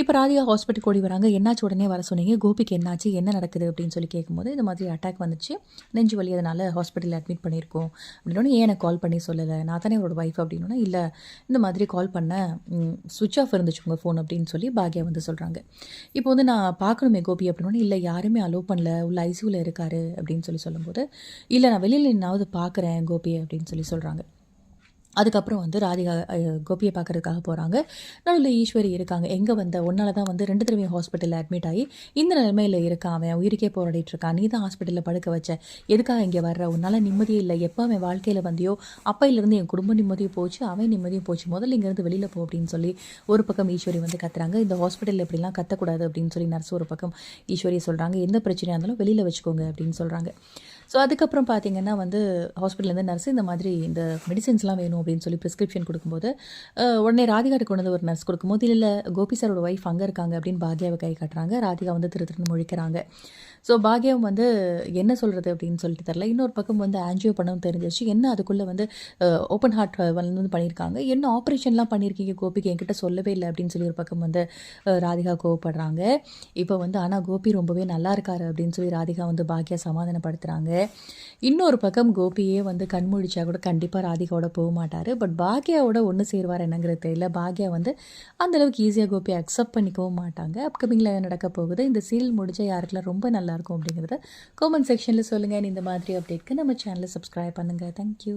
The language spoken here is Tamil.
இப்போ ராதிகா ஹாஸ்பிட்டல் ஓடி வராங்க. என்னாச்சு? உடனே வர சொன்னீங்க. கோபிக்கு என்னாச்சு? என்ன நடக்குது? அப்படின்னு சொல்லி கேட்கும்போது இந்த மாதிரி அட்டாக் வந்துச்சு. நெஞ்சு வலி அதனால் ஹாஸ்பிட்டலில் அட்மிட் பண்ணியிருக்கோம். அப்படின்னோடனே ஏன் எனக்கு கால் பண்ணி சொல்லலை? நான் தானே அவரோட ஒய்ஃப் அப்படின்னா இல்லை இந்த மாதிரி கால் பண்ண சுவிட்ச் ஆஃப் இருந்துச்சு உங்கள் ஃபோன் அப்படின்னு சொல்லி பாக்யா வந்து சொல்கிறாங்க இப்போ வந்து நான் பார்க்கணுமே கோபி அப்படின்னா இல்லை யாருமே அலோவ் பண்ணல. உள்ள ஐசியூவில் இருக்காரு அப்படின்னு சொல்லி சொல்லும்போது இல்லை நான் வெளியில் என்னாவது பார்க்குறேன் கோபி அப்படின்னு சொல்லி சொல்கிறாங்க அதுக்கப்புறம் வந்து ராதிகா கோபியை பார்க்கறதுக்காக போகிறாங்க நடுவில் ஈஸ்வரி இருக்காங்க. எங்கே வந்த? ஒன்னால தான் வந்து ரெண்டு தடவையும் ஹாஸ்பிட்டலில் அட்மிட் ஆகி இந்த நிலைமையில் இருக்கான் அவன். உயிருக்கே போராடிட்டு இருக்கான். நீ தான் ஹாஸ்பிட்டலில் படுக்க வச்ச. எதுக்காக இங்கே வர்ற? உன்னால் நிம்மதியே இல்லை. எப்போ அவன் வாழ்க்கையில் வந்தியோ அப்பையிலேருந்து என் குடும்ப நிம்மதியும் போச்சு அவன் நிம்மதியும் போச்சு. முதல்ல இங்கேருந்து வெளியில் போ அப்படின்னு சொல்லி ஒரு பக்கம் ஈஸ்வரி வந்து கத்துறாங்க. இந்த ஹாஸ்பிட்டலில் இப்படிலாம் கத்தக்கூடாது அப்படின்னு சொல்லி நர்ஸ் ஒரு பக்கம் ஈஸ்வரி சொல்கிறாங்க எந்த பிரச்சனையாக இருந்தாலும் வெளியில் வச்சுக்கோங்க அப்படின்னு சொல்கிறாங்க ஸோ அதுக்கப்புறம் பார்த்தீங்கன்னா வந்து ஹாஸ்பிட்டல்லேருந்து நர்ஸ் இந்த மாதிரி இந்த மெடிசின்ஸ்லாம் வேணும் அப்படின்னு சொல்லி ப்ரிஸ்கிரிப்ஷன் கொடுக்கும்போது உடனே ராதிகாட்டு கொண்டு வந்து ஒரு நர்ஸ் கொடுக்கும்போது இல்லை கோபி சாரோட ஒய்ஃப் அங்கே இருக்காங்க அப்படின்னு பாக்யாவை கை காட்டுறாங்க. ராதிகா வந்து திரு திருன்னு முழிக்கிறாங்க. ஸோ பாக்யம் வந்து என்ன சொல்கிறது அப்படின்னு சொல்லிட்டு தெரில இன்னொரு பக்கம் வந்து ஆன்ஜியோ பண்ணவும் தெரிஞ்சிச்சு என்ன அதுக்குள்ளே வந்து ஓப்பன் ஹார்ட் வந்து பண்ணியிருக்காங்க. என்ன ஆப்ரேஷன்லாம் பண்ணியிருக்கீங்க கோபிக்கு? என்கிட்ட சொல்லவே இல்லை அப்படின்னு சொல்லி ஒரு பக்கம் வந்து ராதிகா கோவப்படுறாங்க. இப்போ வந்து ஆனால் கோபி ரொம்பவே நல்லா இருக்காரு அப்படின்னு சொல்லி ராதிகா வந்து பாக்யா சமாதானப்படுத்துகிறாங்க இன்னொரு பக்கம் கோபியே வந்து கண்முழிச்சா கூட கண்டிப்பாக ராதிகாவோட போக மாட்டார். பட் பாக்யாவோட ஒன்று சேருவார் என்னங்கிறது தெரியல. பாக்யா வந்து அந்தளவுக்கு ஈஸியாக கோபியை அக்செப்ட் பண்ணிக்கவும் மாட்டாங்க. அப்கமிங்கில் என்ன நடக்க போகுது. இந்த சீரியல் முடிஞ்சால் யாருக்கெல்லாம் ரொம்ப நல்லாயிருக்கும் அப்படிங்கிறத காமெண்ட் செக்ஷனில் சொல்லுங்கள் இந்த மாதிரி அப்டேட்க்கு நம்ம சேனலை சப்ஸ்கிரைப் பண்ணுங்கள் தேங்க்யூ